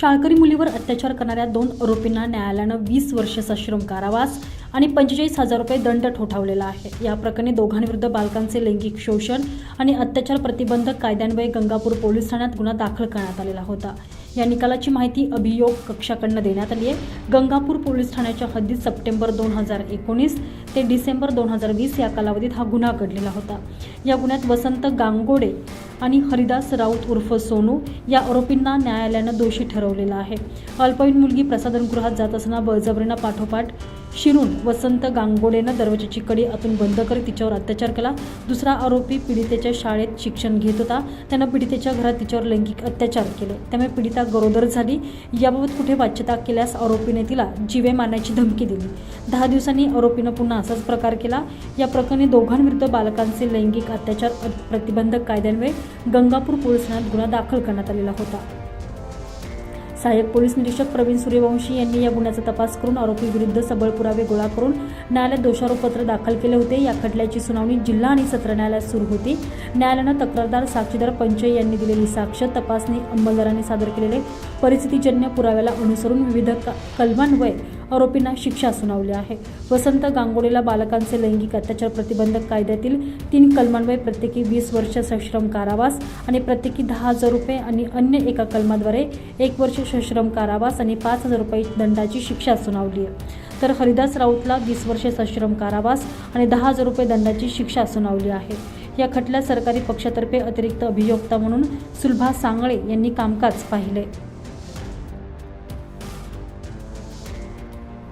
शाळकरी मुलीवर अत्याचार करणाऱ्या दोन आरोपींना न्यायालयानं वीस वर्ष सश्रम कारावास आणि पंचेचाळीस हजार रुपये दंड ठोठावलेला आहे. या प्रकरणी दोघांविरुद्ध बालकांचे लैंगिक शोषण आणि अत्याचार प्रतिबंधक कायद्यान्वये गंगापूर पोलीस ठाण्यात गुन्हा दाखल करण्यात आलेला होता. या निकालाची माहिती अभियोग कक्षाकडनं देण्यात आली आहे. गंगापूर पोलीस ठाण्याच्या हद्दीत सप्टेंबर दोन हजार एकोणीस ते डिसेंबर दोन हजार वीस या कालावधीत हा गुन्हा घडलेला होता. या गुन्ह्यात वसंत गांगोडे आणि हरिदास राऊत उर्फ सोनू या आरोपींना न्यायालयानं दोषी ठरवलेलं आहे. अल्पवयीन मुलगी प्रसाधनगृहात जात असताना बळजबरीनं पाठोपाठ शिरून वसंत गांगोडेनं दरवाजाची कडी आतून बंद करीत तिच्यावर अत्याचार केला. दुसरा आरोपी पीडितेच्या शाळेत शिक्षण घेत होता. त्यानं पीडितेच्या घरात तिच्यावर लैंगिक अत्याचार केले. त्यामुळे पीडिता गरोदर झाली. याबाबत कुठे वाच्यता केल्यास आरोपीने तिला जीवे मारण्याची धमकी दिली. दहा दिवसांनी आरोपीनं पुन्हा असाच प्रकार केला. या प्रकरणी दोघांविरुद्ध बालकांचे लैंगिक अत्याचार प्रतिबंधक कायद्यान्वये गंगापूर पोलीस ठाण्यात गुन्हा दाखल करण्यात आलेला होता. सहाय्यक पोलीस निरीक्षक प्रवीण सूर्यवंशी यांनी या गुन्ह्याचा तपास करून आरोपी विरुद्ध सबळ पुरावे गोळा करून न्यायालयात दोषारोपपत्र दाखल केले होते. या खटल्याची सुनावणी जिल्हा आणि सत्र न्यायालयात सुरू होती. न्यायालयानं तक्रारदार साक्षीदार पंचय यांनी दिलेली साक्ष तपासणी अंमलदारांनी सादर केलेले परिस्थितीजन्य पुराव्याला अनुसरून विविध कलमान्वये आरोपींना शिक्षा सुनावली आहे. वसंत गांगोडेला बालकांचे लैंगिक अत्याचार प्रतिबंधक कायद्यातील तीन कलमांवर प्रत्येकी वीस वर्ष सश्रम कारावास आणि प्रत्येकी दहा हजार रुपये आणि अन्य एका कलमाद्वारे एक वर्ष सश्रम कारावास आणि पाच हजार रुपये दंडाची शिक्षा सुनावली आहे. तर हरिदास राऊतला वीस वर्ष सश्रम कारावास आणि दहा हजार रुपये दंडाची शिक्षा सुनावली आहे. या खटल्यात सरकारी पक्षातर्फे अतिरिक्त अभियोक्ता म्हणून सुलभा सांगळे यांनी कामकाज पाहिले.